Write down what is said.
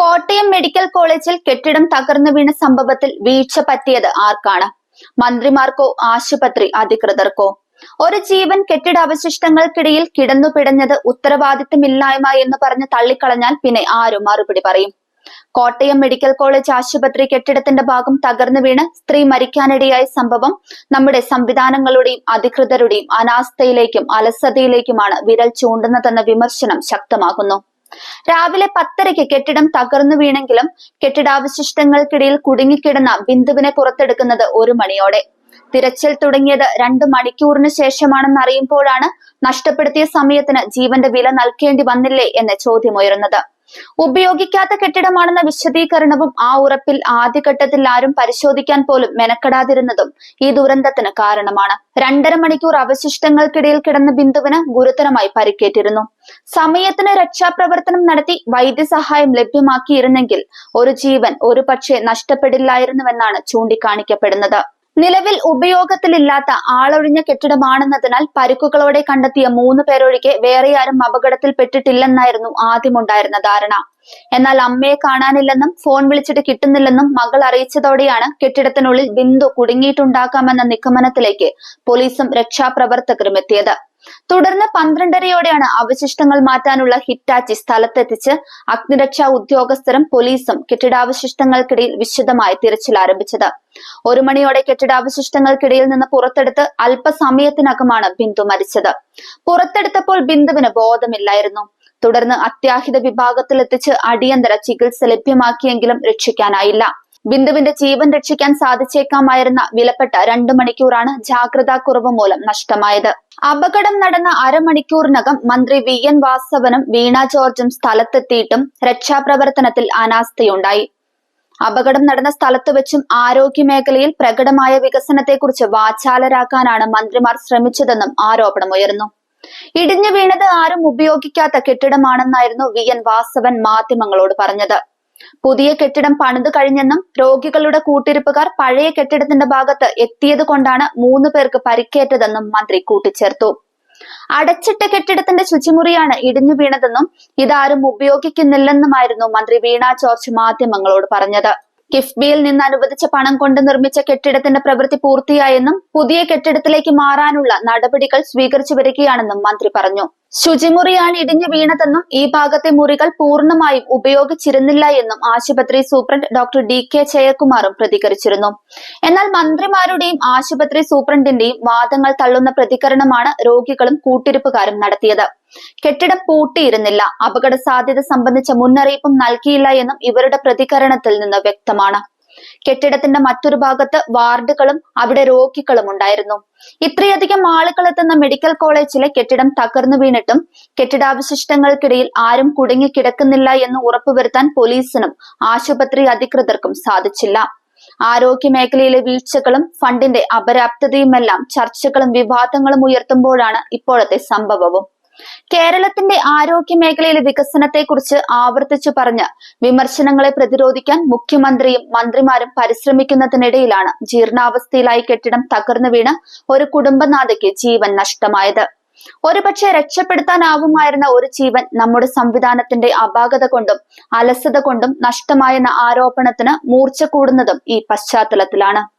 Kottayam medical കോളേജിൽ കെട്ടിടം തകർന്നു വീണ സംഭവത്തിൽ വീഴ്ച പറ്റിയത് ആർക്കാണ്? മന്ത്രിമാർക്കോ ആശുപത്രി അധികൃതർക്കോ? ഒരു ജീവൻ കെട്ടിട അവശിഷ്ടങ്ങൾക്കിടയിൽ കിടന്നു പിടഞ്ഞത് ഉത്തരവാദിത്തമില്ലായ്മ എന്ന് പറഞ്ഞ് തള്ളിക്കളഞ്ഞാൽ പിന്നെ ആരും മറുപടി പറയും. കോട്ടയം മെഡിക്കൽ കോളേജ് ആശുപത്രി കെട്ടിടത്തിന്റെ ഭാഗം തകർന്നു വീണ് സ്ത്രീ മരിക്കാനിടയായ സംഭവം നമ്മുടെ സംവിധാനങ്ങളുടെയും അധികൃതരുടെയും അനാസ്ഥയിലേക്കും അലസതയിലേക്കുമാണ് വിരൽ ചൂണ്ടുന്നതെന്ന വിമർശനം ശക്തമാകുന്നു. രാവിലെ പത്തരയ്ക്ക് കെട്ടിടം തകർന്നു വീണെങ്കിലും കെട്ടിടാവശിഷ്ടങ്ങൾക്കിടയിൽ കുടുങ്ങിക്കിടന്ന ബിന്ദുവിനെ പുറത്തെടുക്കുന്നത് ഒരു മണിയോടെ. തിരച്ചിൽ തുടങ്ങിയത് രണ്ടു മണിക്കൂറിന് ശേഷമാണെന്ന് അറിയുമ്പോഴാണ് നഷ്ടപ്പെടുത്തിയ സമയത്തിന് ജീവന്റെ വില നൽകേണ്ടി വന്നില്ലേ എന്ന ചോദ്യമുയരുന്നത് ഉപയോഗിക്കാത്ത കെട്ടിടമാണെന്ന വിശദീകരണവും ആ ഉറപ്പിൽ ആദ്യഘട്ടത്തിൽ ആരും പരിശോധിക്കാൻ പോലും മെനക്കെടാതിരുന്നതും ഈ ദുരന്തത്തിന് കാരണമാണ്. രണ്ടര മണിക്കൂർ അവശിഷ്ടങ്ങൾക്കിടയിൽ കിടന്ന ബിന്ദുവിന് ഗുരുതരമായി പരിക്കേറ്റിരുന്നു. സമയത്തിന് രക്ഷാപ്രവർത്തനം നടത്തി വൈദ്യസഹായം ലഭ്യമാക്കിയിരുന്നെങ്കിൽ ഒരു ജീവൻ ഒരു പക്ഷേ നഷ്ടപ്പെടില്ലായിരുന്നുവെന്നാണ് ചൂണ്ടിക്കാണിക്കപ്പെടുന്നത്. നിലവിൽ ഉപയോഗത്തിലില്ലാത്ത ആളൊഴിഞ്ഞ കെട്ടിടമാണെന്നതിനാൽ പരുക്കുകളോടെ കണ്ടെത്തിയ മൂന്ന് പേരൊഴികെ വേറെയാരും അപകടത്തിൽപ്പെട്ടിട്ടില്ലെന്നായിരുന്നു ആദ്യമുണ്ടായിരുന്ന ധാരണ. എന്നാൽ അമ്മയെ കാണാനില്ലെന്നും ഫോൺ വിളിച്ചിട്ട് കിട്ടുന്നില്ലെന്നും മകൾ അറിയിച്ചതോടെയാണ് കെട്ടിടത്തിനുള്ളിൽ ബിന്ദു കുടുങ്ങിയിട്ടുണ്ടാക്കാമെന്ന നിഗമനത്തിലേക്ക് പോലീസും രക്ഷാപ്രവർത്തകരും എത്തിയത്. തുടർന്ന് പന്ത്രണ്ടരയോടെയാണ് അവശിഷ്ടങ്ങൾ മാറ്റാനുള്ള ഹിറ്റാച്ചി സ്ഥലത്തെത്തിച്ച് അഗ്നിരക്ഷാ ഉദ്യോഗസ്ഥരും പോലീസും കെട്ടിടാവശിഷ്ടങ്ങൾക്കിടയിൽ വിശദമായി തിരച്ചിൽ ആരംഭിച്ചത്. ഒരു മണിയോടെ കെട്ടിടാവശിഷ്ടങ്ങൾക്കിടയിൽ നിന്ന് പുറത്തെടുത്ത് അല്പസമയത്തിനകമാണ് ബിന്ദു മരിച്ചത്. പുറത്തെടുത്തപ്പോൾ ബിന്ദുവിന് ബോധമില്ലായിരുന്നു. തുടർന്ന് അത്യാഹിത വിഭാഗത്തിൽ എത്തിച്ച് അടിയന്തര ചികിത്സ ലഭ്യമാക്കിയെങ്കിലും രക്ഷിക്കാനായില്ല. ബിന്ദുവിന്റെ ജീവൻ രക്ഷിക്കാൻ സാധിച്ചേക്കാമായിരുന്ന വിലപ്പെട്ട രണ്ടു മണിക്കൂറാണ് ജാഗ്രതാ കുറവ് മൂലം നഷ്ടമായത്. അപകടം നടന്ന അരമണിക്കൂറിനകം മന്ത്രി വി. എൻ. വാസവനും വീണ ജോർജും സ്ഥലത്തെത്തിയിട്ടും രക്ഷാപ്രവർത്തനത്തിൽ അനാസ്ഥയുണ്ടായി. അപകടം നടന്ന സ്ഥലത്ത് വെച്ചും ആരോഗ്യ മേഖലയിൽ പ്രകടമായ വികസനത്തെക്കുറിച്ച് വാചാലരാക്കാനാണ് മന്ത്രിമാർ ശ്രമിച്ചതെന്നും ആരോപണമുയർന്നു. ഇടിഞ്ഞു വീണത് ആരും ഉപയോഗിക്കാത്ത കെട്ടിടമാണെന്നായിരുന്നു വി എൻ വാസവൻ മാധ്യമങ്ങളോട് പറഞ്ഞത്. പുതിയ കെട്ടിടം പണിതു കഴിഞ്ഞെന്നും രോഗികളുടെ കൂട്ടിരിപ്പുകാർ പഴയ കെട്ടിടത്തിന്റെ ഭാഗത്ത് എത്തിയത് കൊണ്ടാണ് മൂന്ന് പേർക്ക് പരിക്കേറ്റതെന്നും മന്ത്രി കൂട്ടിച്ചേർത്തു. അടച്ചിട്ട കെട്ടിടത്തിന്റെ ശുചിമുറിയാണ് ഇടിഞ്ഞു വീണതെന്നും ഇതാരും ഉപയോഗിക്കുന്നില്ലെന്നുമായിരുന്നു മന്ത്രി വീണ ജോർജ് മാധ്യമങ്ങളോട് പറഞ്ഞത്. കിഫ്ബിയിൽ നിന്ന് അനുവദിച്ച പണം കൊണ്ട് നിർമ്മിച്ച കെട്ടിടത്തിന്റെ പ്രവൃത്തി പൂർത്തിയായെന്നും പുതിയ കെട്ടിടത്തിലേക്ക് മാറാനുള്ള നടപടികൾ സ്വീകരിച്ചു വരികയാണെന്നും മന്ത്രി പറഞ്ഞു ശുചിമുറിയാണ് ഇടിഞ്ഞു വീണതെന്നും ഈ ഭാഗത്തെ മുറികൾ പൂർണമായും ഉപയോഗിച്ചിരുന്നില്ല എന്നും ആശുപത്രി സൂപ്രണ്ട് ഡോക്ടർ ഡി കെ ജയകുമാറും പ്രതികരിച്ചിരുന്നു. എന്നാൽ മന്ത്രിമാരുടെയും ആശുപത്രി സൂപ്രണ്ടിന്റെയും വാദങ്ങൾ തള്ളുന്ന പ്രതികരണമാണ് രോഗികളും കൂട്ടിരിപ്പുകാരും നടത്തിയത്. കെട്ടിടം പൂട്ടിയിരുന്നില്ല. അപകട സാധ്യത സംബന്ധിച്ച മുന്നറിയിപ്പും നൽകിയില്ല എന്നും ഇവരുടെ പ്രതികരണത്തിൽ നിന്ന് വ്യക്തമാണ്. കെട്ടിടത്തിന്റെ മറ്റൊരു ഭാഗത്ത് വാർഡുകളും അവിടെ രോഗികളും ഉണ്ടായിരുന്നു. ഇത്രയധികം ആളുകൾ എത്തുന്ന മെഡിക്കൽ കോളേജിലെ കെട്ടിടം തകർന്നു വീണിട്ടും കെട്ടിടാവശിഷ്ടങ്ങൾക്കിടയിൽ ആരും കുടുങ്ങി കിടക്കുന്നില്ല എന്ന് ഉറപ്പുവരുത്താൻ പോലീസിനും ആശുപത്രി അധികൃതർക്കും സാധിച്ചില്ല. ആരോഗ്യ മേഖലയിലെ വീഴ്ചകളും ഫണ്ടിന്റെ അപര്യാപ്തതയുമെല്ലാം ചർച്ചകളും വിവാദങ്ങളും ഉയർത്തുമ്പോഴാണ് ഇപ്പോഴത്തെ സംഭവവും. കേരളത്തിന്റെ ആരോഗ്യ മേഖലയിലെ വികസനത്തെക്കുറിച്ച് ആവർത്തിച്ചു പറഞ്ഞ് വിമർശനങ്ങളെ പ്രതിരോധിക്കാൻ മുഖ്യമന്ത്രിയും മന്ത്രിമാരും പരിശ്രമിക്കുന്നതിനിടയിലാണ് ജീർണാവസ്ഥയിലായി കെട്ടിടം തകർന്നു വീണ് ഒരു കുടുംബനാഥയ്ക്ക് ജീവൻ നഷ്ടമായത്. ഒരുപക്ഷെ രക്ഷപ്പെടുത്താനാവുമായിരുന്ന ഒരു ജീവൻ നമ്മുടെ സംവിധാനത്തിന്റെ അപാകത കൊണ്ടും അലസത കൊണ്ടും നഷ്ടമായെന്ന ആരോപണത്തിന് മൂർച്ച കൂടുന്നതും ഈ പശ്ചാത്തലത്തിലാണ്.